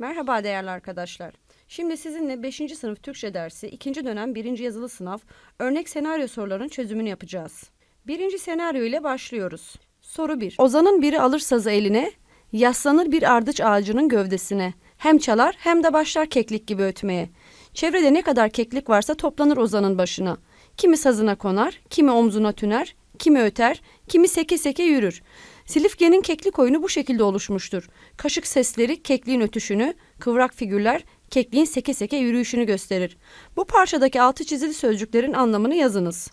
Merhaba değerli arkadaşlar. Şimdi sizinle 5. sınıf Türkçe dersi 2. dönem 1. yazılı sınav örnek senaryo sorularının çözümünü yapacağız. Birinci senaryo ile başlıyoruz. Soru 1. Ozan'ın biri alır sazı eline, yaslanır bir ardıç ağacının gövdesine. Hem çalar hem de başlar keklik gibi ötmeye. Çevrede ne kadar keklik varsa toplanır Ozan'ın başına. Kimi sazına konar, kimi omzuna tüner, kimi öter, kimi seke seke yürür. Silifke'nin keklik oyunu bu şekilde oluşmuştur. Kaşık sesleri kekliğin ötüşünü, kıvrak figürler kekliğin seke seke yürüyüşünü gösterir. Bu parçadaki altı çizili sözcüklerin anlamını yazınız.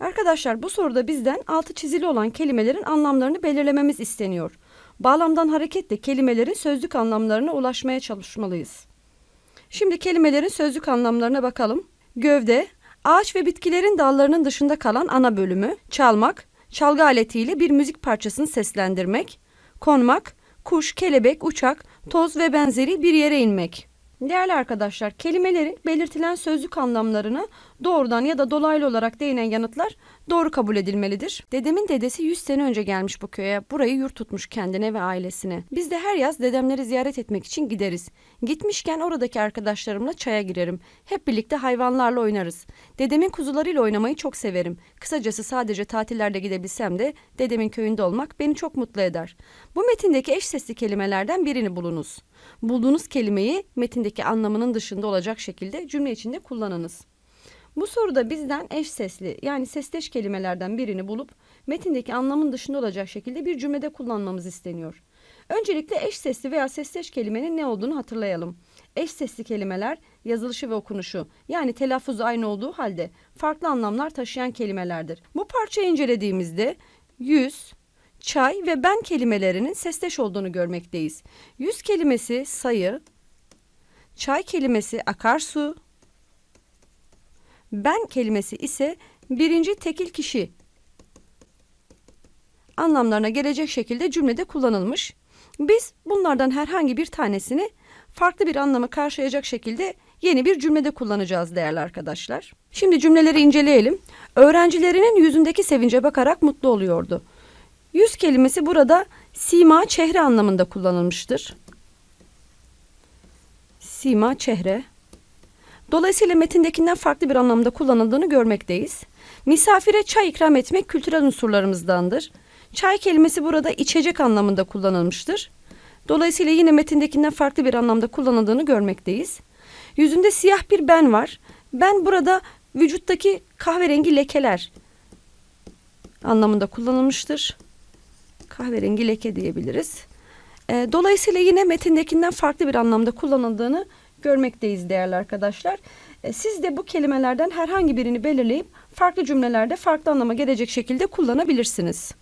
Arkadaşlar bu soruda bizden altı çizili olan kelimelerin anlamlarını belirlememiz isteniyor. Bağlamdan hareketle kelimelerin sözlük anlamlarına ulaşmaya çalışmalıyız. Şimdi kelimelerin sözlük anlamlarına bakalım. Gövde, ağaç ve bitkilerin dallarının dışında kalan ana bölümü, çalmak, çalgı aletiyle bir müzik parçasını seslendirmek, konmak, kuş, kelebek, uçak, toz ve benzeri bir yere inmek. Değerli arkadaşlar, kelimelerin belirtilen sözlük anlamlarını doğrudan ya da dolaylı olarak değinen yanıtlar doğru kabul edilmelidir. Dedemin dedesi 100 sene önce gelmiş bu köye. Burayı yurt tutmuş kendine ve ailesine. Biz de her yaz dedemleri ziyaret etmek için gideriz. Gitmişken oradaki arkadaşlarımla çaya girerim. Hep birlikte hayvanlarla oynarız. Dedemin kuzularıyla oynamayı çok severim. Kısacası sadece tatillerde gidebilsem de dedemin köyünde olmak beni çok mutlu eder. Bu metindeki eş sesli kelimelerden birini bulunuz. Bulduğunuz kelimeyi metindeki anlamının dışında olacak şekilde cümle içinde kullanınız. Bu soruda bizden eş sesli yani sesteş kelimelerden birini bulup metindeki anlamın dışında olacak şekilde bir cümlede kullanmamız isteniyor. Öncelikle eş sesli veya sesteş kelimenin ne olduğunu hatırlayalım. Eş sesli kelimeler yazılışı ve okunuşu yani telaffuzu aynı olduğu halde farklı anlamlar taşıyan kelimelerdir. Bu parçayı incelediğimizde yüz, çay ve ben kelimelerinin sesteş olduğunu görmekteyiz. Yüz kelimesi sayı, çay kelimesi akarsu, ben kelimesi ise birinci tekil kişi anlamlarına gelecek şekilde cümlede kullanılmış. Biz bunlardan herhangi bir tanesini farklı bir anlamı karşılayacak şekilde yeni bir cümlede kullanacağız değerli arkadaşlar. Şimdi cümleleri inceleyelim. Öğrencilerinin yüzündeki sevince bakarak mutlu oluyordu. Yüz kelimesi burada sima çehre anlamında kullanılmıştır. Sima çehre. Dolayısıyla metindekinden farklı bir anlamda kullanıldığını görmekteyiz. Misafire çay ikram etmek kültürel unsurlarımızdandır. Çay kelimesi burada içecek anlamında kullanılmıştır. Dolayısıyla yine metindekinden farklı bir anlamda kullanıldığını görmekteyiz. Yüzünde siyah bir ben var. Ben burada vücuttaki kahverengi lekeler anlamında kullanılmıştır. Kahverengi leke diyebiliriz. E, dolayısıyla yine metindekinden farklı bir anlamda kullanıldığını görmekteyiz değerli arkadaşlar. E, siz de bu kelimelerden herhangi birini belirleyip farklı cümlelerde farklı anlama gelecek şekilde kullanabilirsiniz.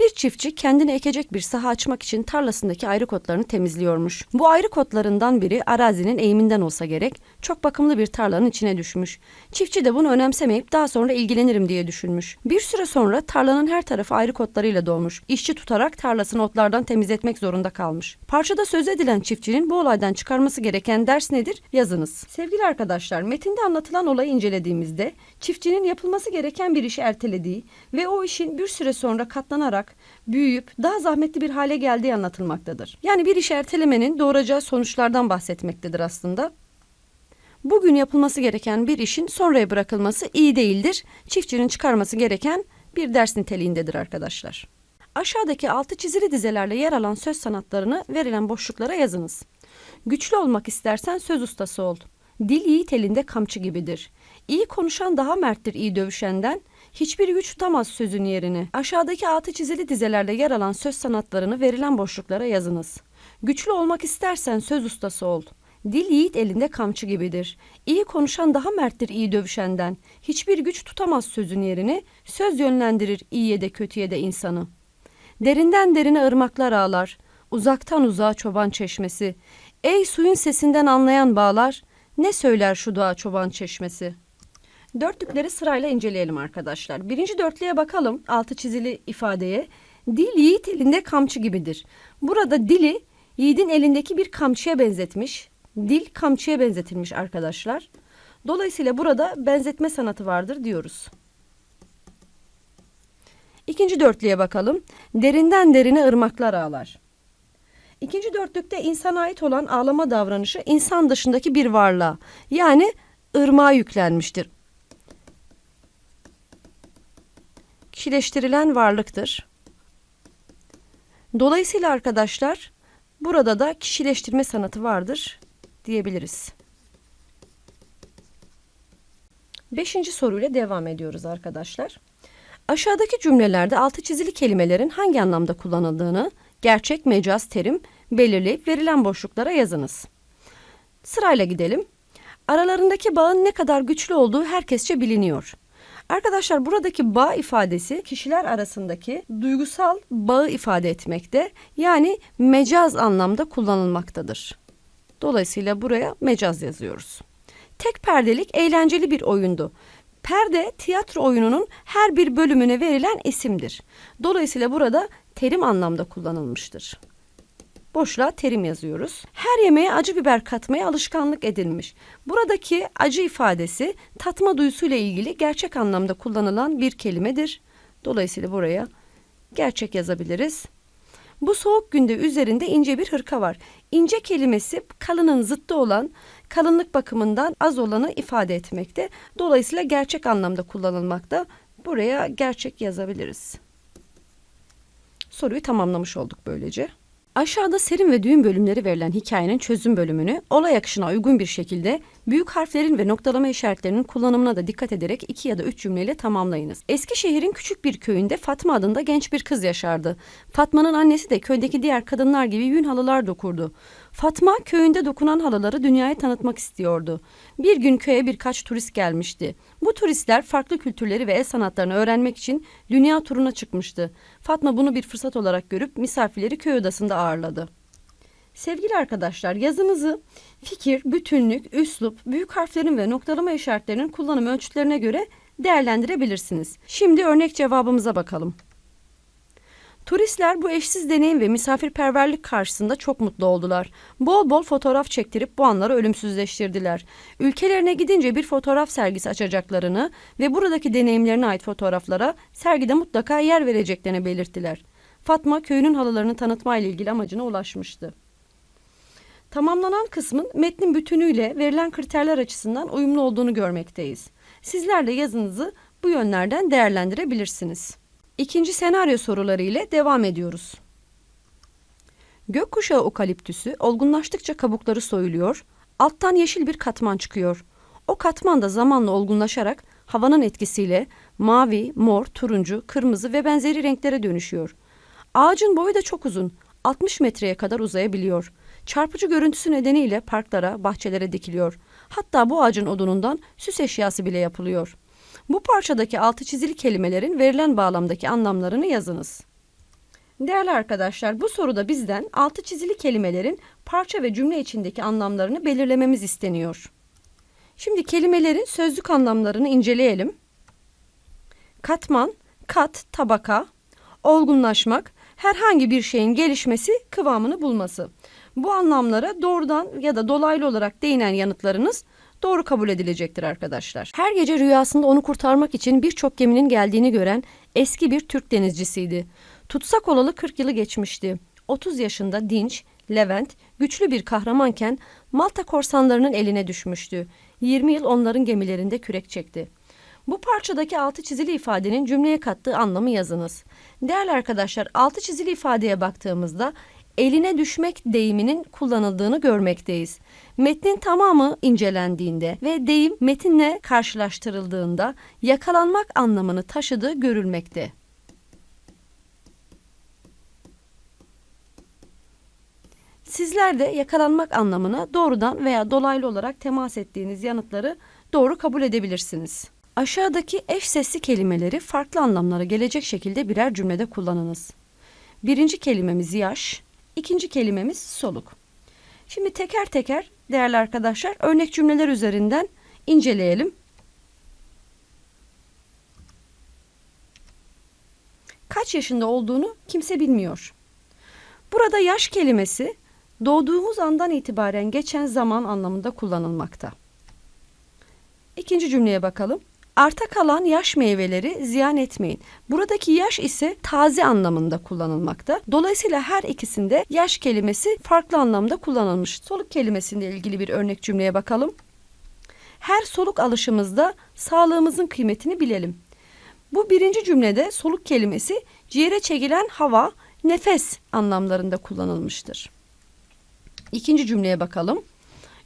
Bir çiftçi kendine ekecek bir saha açmak için tarlasındaki ayrık otlarını temizliyormuş. Bu ayrık otlarından biri arazinin eğiminden olsa gerek çok bakımlı bir tarlanın içine düşmüş. Çiftçi de bunu önemsemeyip daha sonra ilgilenirim diye düşünmüş. Bir süre sonra tarlanın her tarafı ayrık otlarıyla dolmuş. İşçi tutarak tarlasını otlardan temizletmek zorunda kalmış. Parçada söz edilen çiftçinin bu olaydan çıkarması gereken ders nedir? Yazınız. Sevgili arkadaşlar metinde anlatılan olayı incelediğimizde çiftçinin yapılması gereken bir işi ertelediği ve o işin bir süre sonra katlanarak büyüyüp daha zahmetli bir hale geldiği anlatılmaktadır. Yani bir iş ertelemenin doğuracağı sonuçlardan bahsetmektedir aslında. Bugün yapılması gereken bir işin sonraya bırakılması iyi değildir. Çiftçinin çıkarması gereken bir ders niteliğindedir arkadaşlar. Aşağıdaki altı çizili dizelerle yer alan söz sanatlarını verilen boşluklara yazınız. Güçlü olmak istersen söz ustası ol. Dil yiğit elinde kamçı gibidir. İyi konuşan daha merttir iyi dövüşenden. Hiçbir güç tutamaz sözün yerini. Aşağıdaki altı çizili dizelerle yer alan söz sanatlarını verilen boşluklara yazınız. Güçlü olmak istersen söz ustası ol. Dil yiğit elinde kamçı gibidir. İyi konuşan daha merttir iyi dövüşenden. Hiçbir güç tutamaz sözün yerini. Söz yönlendirir iyiye de kötüye de insanı. Derinden derine ırmaklar ağlar. Uzaktan uzağa çoban çeşmesi. Ey suyun sesinden anlayan bağlar. Ne söyler şu doğa çoban çeşmesi? Dörtlükleri sırayla inceleyelim arkadaşlar. Birinci dörtlüğe bakalım altı çizili ifadeye. Dil yiğit elinde kamçı gibidir. Burada dili yiğidin elindeki bir kamçıya benzetmiş. Dil kamçıya benzetilmiş arkadaşlar. Dolayısıyla burada benzetme sanatı vardır diyoruz. İkinci dörtlüğe bakalım. Derinden derine ırmaklar ağlar. İkinci dörtlükte insana ait olan ağlama davranışı insan dışındaki bir varlığa yani ırmağa yüklenmiştir. Kişileştirilen varlıktır. Dolayısıyla arkadaşlar burada da kişileştirme sanatı vardır diyebiliriz. Beşinci soruyla devam ediyoruz arkadaşlar. Aşağıdaki cümlelerde altı çizili kelimelerin hangi anlamda kullanıldığını gerçek, mecaz, terim belirleyip verilen boşluklara yazınız. Sırayla gidelim. Aralarındaki bağın ne kadar güçlü olduğu herkesçe biliniyor. Arkadaşlar buradaki bağ ifadesi kişiler arasındaki duygusal bağı ifade etmekte. Yani mecaz anlamda kullanılmaktadır. Dolayısıyla buraya mecaz yazıyoruz. Tek perdelik eğlenceli bir oyundu. Perde tiyatro oyununun her bir bölümüne verilen isimdir. Dolayısıyla burada terim anlamda kullanılmıştır. Boşluğa terim yazıyoruz. Her yemeğe acı biber katmaya alışkanlık edilmiş. Buradaki acı ifadesi tatma duyusuyla ilgili gerçek anlamda kullanılan bir kelimedir. Dolayısıyla buraya gerçek yazabiliriz. Bu soğuk günde üzerinde ince bir hırka var. İnce kelimesi kalının zıttı olan kalınlık bakımından az olanı ifade etmekte. Dolayısıyla gerçek anlamda kullanılmakta. Buraya gerçek yazabiliriz. Soruyu tamamlamış olduk böylece. Aşağıda serim ve düğüm bölümleri verilen hikayenin çözüm bölümünü olay akışına uygun bir şekilde büyük harflerin ve noktalama işaretlerinin kullanımına da dikkat ederek iki ya da üç cümleyle tamamlayınız. Eskişehir'in küçük bir köyünde Fatma adında genç bir kız yaşardı. Fatma'nın annesi de köydeki diğer kadınlar gibi yün halılar dokurdu. Fatma köyünde dokunan halıları dünyaya tanıtmak istiyordu. Bir gün köye birkaç turist gelmişti. Bu turistler farklı kültürleri ve el sanatlarını öğrenmek için dünya turuna çıkmıştı. Fatma bunu bir fırsat olarak görüp misafirleri köy odasında ağırladı. Sevgili arkadaşlar yazınızı fikir, bütünlük, üslup, büyük harflerin ve noktalama işaretlerinin kullanım ölçütlerine göre değerlendirebilirsiniz. Şimdi örnek cevabımıza bakalım. Turistler bu eşsiz deneyim ve misafirperverlik karşısında çok mutlu oldular. Bol bol fotoğraf çektirip bu anları ölümsüzleştirdiler. Ülkelerine gidince bir fotoğraf sergisi açacaklarını ve buradaki deneyimlerine ait fotoğraflara sergide mutlaka yer vereceklerini belirttiler. Fatma köyünün halılarını tanıtma ile ilgili amacına ulaşmıştı. Tamamlanan kısmın metnin bütünüyle verilen kriterler açısından uyumlu olduğunu görmekteyiz. Sizler de yazınızı bu yönlerden değerlendirebilirsiniz. İkinci senaryo soruları ile devam ediyoruz. Gökkuşağı okaliptüsü olgunlaştıkça kabukları soyuluyor, alttan yeşil bir katman çıkıyor. O katman da zamanla olgunlaşarak havanın etkisiyle mavi, mor, turuncu, kırmızı ve benzeri renklere dönüşüyor. Ağacın boyu da çok uzun, 60 metreye kadar uzayabiliyor. Çarpıcı görüntüsü nedeniyle parklara, bahçelere dikiliyor. Hatta bu ağacın odunundan süs eşyası bile yapılıyor. Bu parçadaki altı çizili kelimelerin verilen bağlamdaki anlamlarını yazınız. Değerli arkadaşlar bu soruda bizden altı çizili kelimelerin parça ve cümle içindeki anlamlarını belirlememiz isteniyor. Şimdi kelimelerin sözlük anlamlarını inceleyelim. Katman, kat, tabaka, olgunlaşmak, herhangi bir şeyin gelişmesi, kıvamını bulması. Bu anlamlara doğrudan ya da dolaylı olarak değinen yanıtlarınız doğru kabul edilecektir arkadaşlar. Her gece rüyasında onu kurtarmak için birçok geminin geldiğini gören eski bir Türk denizcisiydi. Tutsak olalı 40 yılı geçmişti. 30 yaşında dinç, Levent, güçlü bir kahramanken Malta korsanlarının eline düşmüştü. 20 yıl onların gemilerinde kürek çekti. Bu parçadaki altı çizili ifadenin cümleye kattığı anlamı yazınız. Değerli arkadaşlar altı çizili ifadeye baktığımızda eline düşmek deyiminin kullanıldığını görmekteyiz. Metnin tamamı incelendiğinde ve deyim metinle karşılaştırıldığında yakalanmak anlamını taşıdığı görülmekte. Sizler de yakalanmak anlamına doğrudan veya dolaylı olarak temas ettiğiniz yanıtları doğru kabul edebilirsiniz. Aşağıdaki eş sesli kelimeleri farklı anlamlara gelecek şekilde birer cümlede kullanınız. Birinci kelimemiz yaş, ikinci kelimemiz soluk. Şimdi teker teker değerli arkadaşlar örnek cümleler üzerinden inceleyelim. Kaç yaşında olduğunu kimse bilmiyor. Burada yaş kelimesi doğduğumuz andan itibaren geçen zaman anlamında kullanılmakta. İkinci cümleye bakalım. Arta kalan yaş meyveleri ziyan etmeyin. Buradaki yaş ise taze anlamında kullanılmakta. Dolayısıyla her ikisinde yaş kelimesi farklı anlamda kullanılmış. Soluk kelimesiyle ilgili bir örnek cümleye bakalım. Her soluk alışımızda sağlığımızın kıymetini bilelim. Bu birinci cümlede soluk kelimesi ciğere çekilen hava, nefes anlamlarında kullanılmıştır. İkinci cümleye bakalım.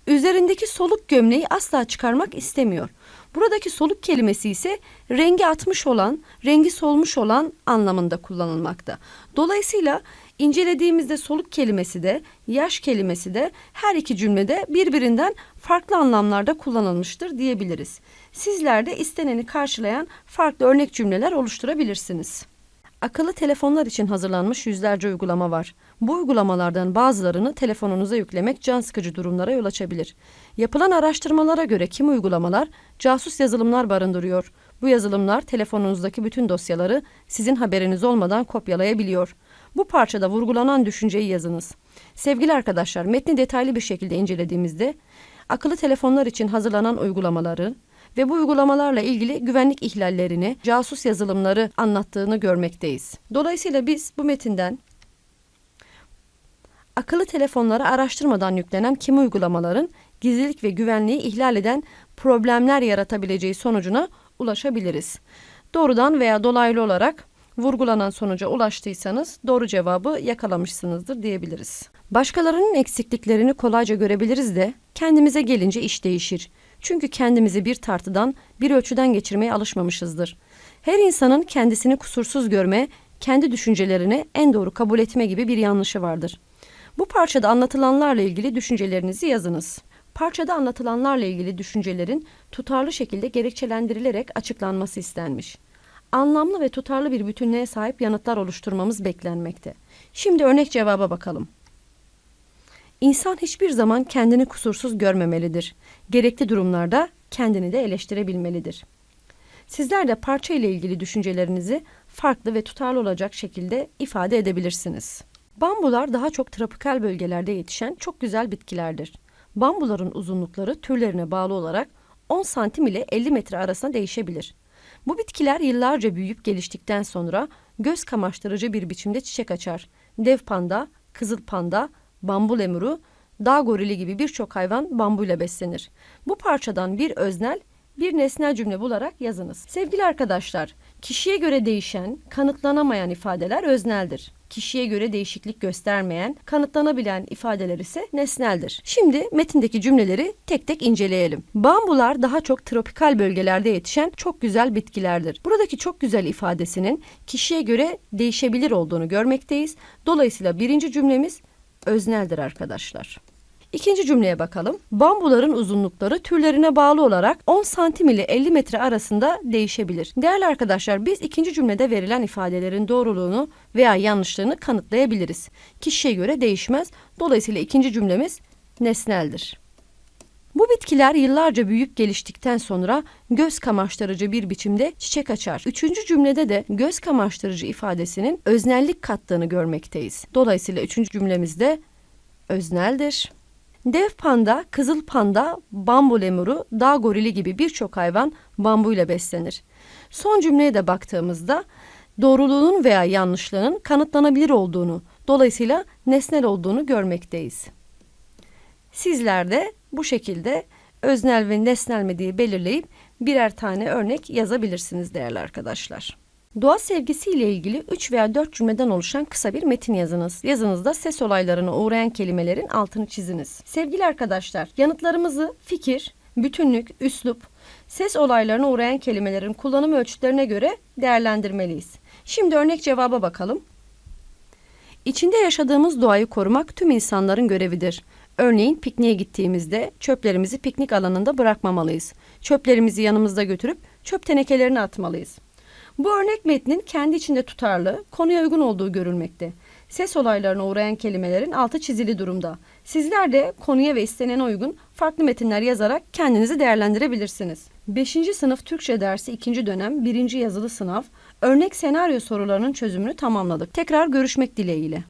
Üzerindeki soluk gömleği asla çıkarmak istemiyor. Buradaki soluk kelimesi ise rengi atmış olan, rengi solmuş olan anlamında kullanılmakta. Dolayısıyla incelediğimizde soluk kelimesi de, yaş kelimesi de her iki cümlede birbirinden farklı anlamlarda kullanılmıştır diyebiliriz. Sizler de isteneni karşılayan farklı örnek cümleler oluşturabilirsiniz. Akıllı telefonlar için hazırlanmış yüzlerce uygulama var. Bu uygulamalardan bazılarını telefonunuza yüklemek can sıkıcı durumlara yol açabilir. Yapılan araştırmalara göre kimi uygulamalar casus yazılımlar barındırıyor. Bu yazılımlar telefonunuzdaki bütün dosyaları sizin haberiniz olmadan kopyalayabiliyor. Bu parçada vurgulanan düşünceyi yazınız. Sevgili arkadaşlar, metni detaylı bir şekilde incelediğimizde akıllı telefonlar için hazırlanan uygulamaları, ve bu uygulamalarla ilgili güvenlik ihlallerini, casus yazılımları anlattığını görmekteyiz. Dolayısıyla biz bu metinden akıllı telefonlara araştırmadan yüklenen kimi uygulamaların gizlilik ve güvenliği ihlal eden problemler yaratabileceği sonucuna ulaşabiliriz. Doğrudan veya dolaylı olarak vurgulanan sonuca ulaştıysanız doğru cevabı yakalamışsınızdır diyebiliriz. Başkalarının eksikliklerini kolayca görebiliriz de kendimize gelince iş değişir. Çünkü kendimizi bir tartıdan, bir ölçüden geçirmeye alışmamışızdır. Her insanın kendisini kusursuz görme, kendi düşüncelerini en doğru kabul etme gibi bir yanlışı vardır. Bu parçada anlatılanlarla ilgili düşüncelerinizi yazınız. Parçada anlatılanlarla ilgili düşüncelerin tutarlı şekilde gerekçelendirilerek açıklanması istenmiş. Anlamlı ve tutarlı bir bütünlüğe sahip yanıtlar oluşturmamız beklenmekte. Şimdi örnek cevaba bakalım. İnsan hiçbir zaman kendini kusursuz görmemelidir. Gerekli durumlarda kendini de eleştirebilmelidir. Sizler de parça ile ilgili düşüncelerinizi farklı ve tutarlı olacak şekilde ifade edebilirsiniz. Bambular daha çok tropikal bölgelerde yetişen çok güzel bitkilerdir. Bambuların uzunlukları türlerine bağlı olarak 10 santim ile 50 metre arasında değişebilir. Bu bitkiler yıllarca büyüyüp geliştikten sonra göz kamaştırıcı bir biçimde çiçek açar. Dev panda, kızıl panda, bambu lemuru, dağ gorili gibi birçok hayvan bambuyla beslenir. Bu parçadan bir öznel, bir nesnel cümle bularak yazınız. Sevgili arkadaşlar, kişiye göre değişen, kanıtlanamayan ifadeler özneldir. Kişiye göre değişiklik göstermeyen, kanıtlanabilen ifadeler ise nesneldir. Şimdi metindeki cümleleri tek tek inceleyelim. Bambular daha çok tropikal bölgelerde yetişen çok güzel bitkilerdir. Buradaki çok güzel ifadesinin kişiye göre değişebilir olduğunu görmekteyiz. Dolayısıyla birinci cümlemiz özneldir arkadaşlar. İkinci cümleye bakalım. Bambuların uzunlukları türlerine bağlı olarak 10 santim ile 50 metre arasında değişebilir. Değerli arkadaşlar biz ikinci cümlede verilen ifadelerin doğruluğunu veya yanlışlığını kanıtlayabiliriz. Kişiye göre değişmez. Dolayısıyla ikinci cümlemiz nesneldir. Bu bitkiler yıllarca büyüyüp geliştikten sonra göz kamaştırıcı bir biçimde çiçek açar. Üçüncü cümlede de göz kamaştırıcı ifadesinin öznellik kattığını görmekteyiz. Dolayısıyla üçüncü cümlemizde özneldir. Dev panda, kızıl panda, bambu lemuru, dağ gorili gibi birçok hayvan bambuyla beslenir. Son cümleye de baktığımızda doğruluğunun veya yanlışlığının kanıtlanabilir olduğunu, dolayısıyla nesnel olduğunu görmekteyiz. Sizler de bu şekilde öznel ve nesnel mi diye belirleyip birer tane örnek yazabilirsiniz değerli arkadaşlar. Doğa sevgisi ile ilgili 3 veya 4 cümleden oluşan kısa bir metin yazınız. Yazınızda ses olaylarına uğrayan kelimelerin altını çiziniz. Sevgili arkadaşlar, yanıtlarımızı fikir, bütünlük, üslup, ses olaylarına uğrayan kelimelerin kullanım ölçütlerine göre değerlendirmeliyiz. Şimdi örnek cevaba bakalım. İçinde yaşadığımız doğayı korumak tüm insanların görevidir. Örneğin pikniğe gittiğimizde çöplerimizi piknik alanında bırakmamalıyız. Çöplerimizi yanımızda götürüp çöp tenekelerine atmalıyız. Bu örnek metnin kendi içinde tutarlı, konuya uygun olduğu görülmekte. Ses olaylarına uğrayan kelimelerin altı çizili durumda. Sizler de konuya ve istenene uygun farklı metinler yazarak kendinizi değerlendirebilirsiniz. 5. sınıf Türkçe dersi 2. dönem 1. yazılı sınav örnek senaryo sorularının çözümünü tamamladık. Tekrar görüşmek dileğiyle.